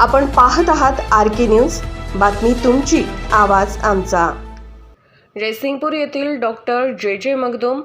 आपण पाहत आहात आर के न्यूज. बातमी तुमची आवाज आमचा. जयसिंगपूर येथील doctor J J Magdum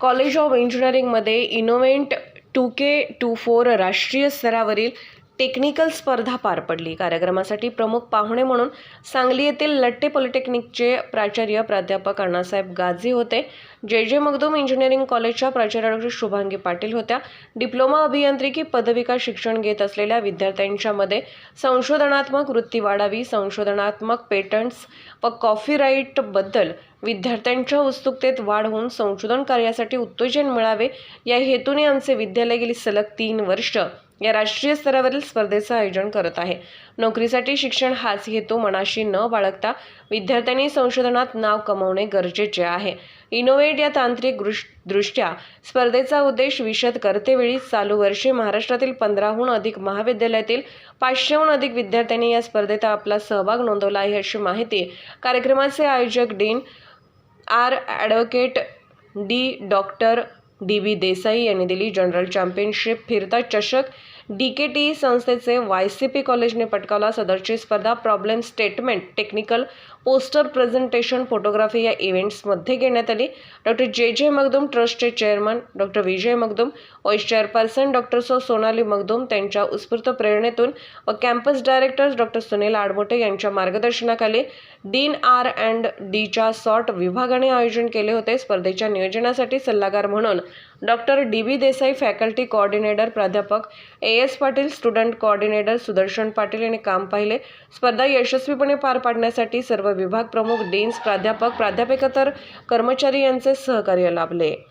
college of इंजिनिअरिंगमध्ये Innovent two K two four राष्ट्रीय स्तरावरील टेक्निकल स्पर्धा पार पडली. कार्यक्रमासाठी प्रमुख पाहुणे म्हणून सांगली येथील लट्टे पॉलिटेक्निकचे प्राचार्य प्राध्यापक अण्णासाहेब गाझी होते. जे. जे. मगदूम इंजिनिअरिंग कॉलेजच्या प्राचार्य डॉक्टर शुभांगी पाटील होत्या. डिप्लोमा अभियांत्रिकी पदविका शिक्षण घेत असलेल्या विद्यार्थ्यांच्यामध्ये संशोधनात्मक वृत्ती वाढावी संशोधनात्मक पेटंट्स व कॉफीराईटबद्दल विद्यार्थ्यांच्या उत्सुकतेत वाढ होऊन संशोधन कार्यासाठी उत्तेजन मिळावे या हेतूने आमचे विद्यालय गेली सलग तीन वर्ष. या राष्ट्रीय स्तरावरील स्पर्धेचं आयोजन करत आहे. नोकरीसाठी शिक्षण हाच हेतू मनाशी न बाळगता विद्यार्थ्यांनी संशोधनात नाव कमवणे गरजेचे आहे. इनोव्हेट या तांत्रिक दृश- दृष्ट्या स्पर्धेचा उद्देश विशद करतेवेळी चालू वर्षी महाराष्ट्रातील पंधराहून अधिक महाविद्यालयातील पाचशेहून अधिक विद्यार्थ्यांनी या स्पर्धेत आपला सहभाग नोंदवला आहे अशी माहिती कार्यक्रमाचे आयोजक dean R advocate D doctor D B Desai यांनी दिली. जनरल चॅम्पियनशिप फिरता चषक डी के टी संस्थेचे वाय सी पी कॉलेजने पटकावला सदरची स्पर्धा problem statement technical poster presentation photography या इव्हेंट्समध्ये घेण्यात आली. डॉक्टर जे जे मगदूम ट्रस्टचे chairman doctor Vijay Magdum vice chairperson doctor so Sonali Magdum त्यांच्या उत्स्फूर्त प्रेरणेतून व campus directors doctor Sunil Admote यांच्या मार्गदर्शनाखाली डीन आर अँड डीच्या सॉर्ट विभागाने आयोजन केले होते. स्पर्धेच्या नियोजनासाठी सल्लागार म्हणून doctor D B Desai faculty coordinator प्राध्यापक A. S Patil student coordinator Sudarshan Patil यांनी काम पाहिले. स्पर्धा यशस्वीपणे पार पाडण्यासाठी सर्व विभाग प्रमुख डीन्स प्राध्यापक प्राध्यापकेतर कर्मचारी यांचे सहकार्य लाभले.